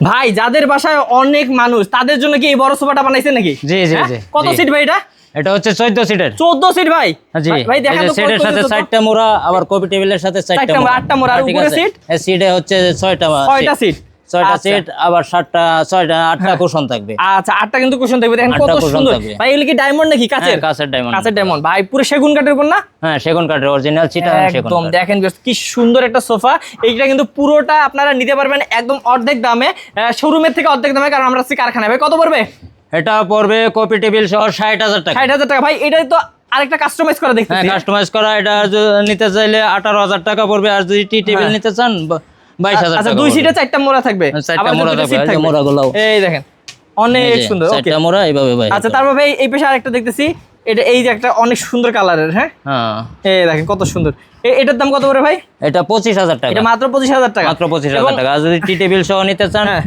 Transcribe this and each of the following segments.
ভাই যাদের বাসায় অনেক মানুষ তাদের জন্য কি এই বড় সোফাটা বানাইছে নাকি? জি, জি, হ্যাঁ? জি, কত সিট ভাই এটা? এটা হচ্ছে চোদ্দ সিটের চোদ্দ সিট ভাই? জি। ভাই- ভাই দেখা এই যে তো সিটের সাথে 4টা মোড়া আবার কফি টেবিলের সাথে চারটা চারটা মোড়া, আটটা মোড়া, আর উপরে সিট? সিটে হচ্ছে ছয়টা ছয়টা সিট ছয়টা আচ্ছা। সিট আবার সাতটা ছয়টা আটটা কুশন থাকবে। আচ্ছা আটটা কিন্তু কুশন থাকবে। দেখেন কত সুন্দর। ভাই এগুলো কি ডায়মন্ড নাকি? হ্যাঁ, কাঁচের diamond। কাছের ডায়মন্ড ভাই পুরো সেগুন কাঠের উপর না? হ্যাঁ সেগুন কাঠের অরিজিনাল চিটা সেগুন একদম দেখেন কি সুন্দর একটা সোফা। এইটা কিন্তু পুরোটা আপনারা নিতে পারবেন একদম অর্ধেক দামে। শোরুমের থেকে অর্ধেক দামে কারণ আমরা আছি কারখানায়। ভাই কত পড়বে? এটা পড়বে কপি টেবিল সহ ষাট হাজার টাকা। ষাট হাজার টাকা। ভাই এটাই তো আরেকটা কাস্টমাইজ করা হ্যাঁ কাস্টমাইজ করা এটা নিতে চাইলে আঠারো হাজার টাকা পড়বে। আর যদি টি টেবিল হ্যাঁ। নিতে চান বা- বাইশ হাজার আচ্ছা দুই সিটে চারটা মোড়া থাকবে। চারটা মোড়া থাকবে, seat এই যে থাকবে। মোড়াগুলাও। এই দেখেন অনেক সুন্দর ওকে চারটা মোড়া এইভাবে ভাই আচ্ছা তারপর ভাই এই পেশে আরেকটা দেখতেছি এটা এই যে একটা অনেক সুন্দর কালারের হ্যাঁ? হ্যাঁ। এই দেখেন কত সুন্দর। এটার দাম কত করে ভাই? এটা পঁচিশ হাজার টাকা। এটা মাত্র পঁচিশ হাজার টাকা। মাত্র পঁচিশ এবং হাজার টাকা। আর যদি টি টেবিল সহ নিতে চান হ্যাঁ।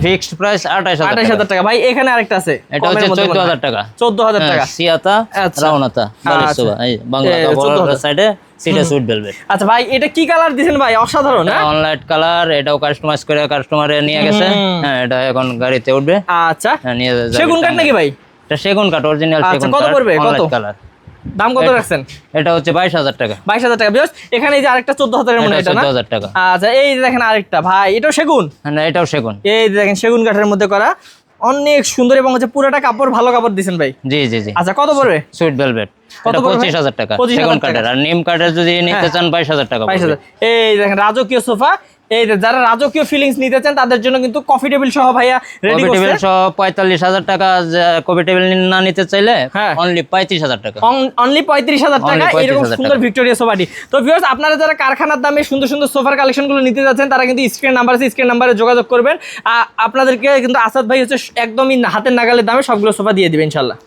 ফিক্সড প্রাইস আঠাশ আঠাশ হাজার হাজার টাকা। ভাই এখানে আরেকটা আছে এটা হচ্ছে চোদ্দ হাজার টাকা। চোদ্দ হাজার হ্যাঁ, টাকা। সিয়াতা আচ্ছা। বাংলা 14,000 সাইডে সিটে সুইট ভেলভেট আচ্ছা ভাই এটা কি কালার দিছেন ভাই? অসাধারণ হ্যাঁ? অনলাইট কালার এটাও কাস্টমাইজ করে কাস্টমারে নিয়ে গেছে। হ্যাঁ এটা এখন গাড়িতে উঠবে। আচ্ছা। হ্যাঁ নিয়ে যাবে। সেগুন কাঠ নাকি ভাই? এটা সেগুন কাঠ অরিজিনাল আচ্ছা, সেগুন কত পড়বে? কত? কালার দাম কত রাখছেন? এটা হচ্ছে বাইশ হাজার টাকা। বাইশ হাজার টাকা। বিকজ এখানে এই যে আরেকটা চোদ্দ হাজারের মনে হয় এটা চোদ্দ হাজার টাকা। আচ্ছা এই যে দেখেন আরেকটা। ভাই এটাও সেগুন? হ্যাঁ, না এটাও সেগুন। এই যে দেখেন সেগুন কাঠের মধ্যে করা। অনেক সুন্দর এবং হচ্ছে পুরোটা কাপড় ভালো কাপড় দিছেন ভাই। জি জি জি। আচ্ছা কত পড়বে? সুইট ভেলভেট কত পঁচিশ হাজার টাকা। 25,000 সেগুন আর নিম কাঠের যদি নিতে হ্যাঁ। চান বাইশ হাজার টাকা বাইশ পড়বে। হাজার এই দেখেন রাজকীয় সোফা। এই যারা রাজকীয় ফিলিংস নিতে চান তাদের জন্য কিন্তু কফি টেবিল সহ ভাইয়া রেডি টেবিল সহ পঁয়তাল্লিশ হাজার টাকা কপি টেবিল না নিতে চাইলে হ্যাঁ। অনলি পঁয়ত্রিশ হাজার টাকা। অনলি পঁয়ত্রিশ হাজার টাকা এরকম সুন্দর ভিক্টোরিয়া সোফাটি। তো ভিউয়ার্স আপনারা যারা কারখানার দামে সুন্দর সুন্দর সোফার কালেকশনগুলো নিতে যাচ্ছেন তারা কিন্তু স্ক্রিন নাম্বার আছে স্ক্রিন নাম্বারে যোগাযোগ করবেন। আপনাদেরকে কিন্তু আসাদ ভাই হচ্ছে একদমই হাতের নাগালের দামে সবগুলো সোফা দিয়ে দিবেন ইনশাল্লাহ।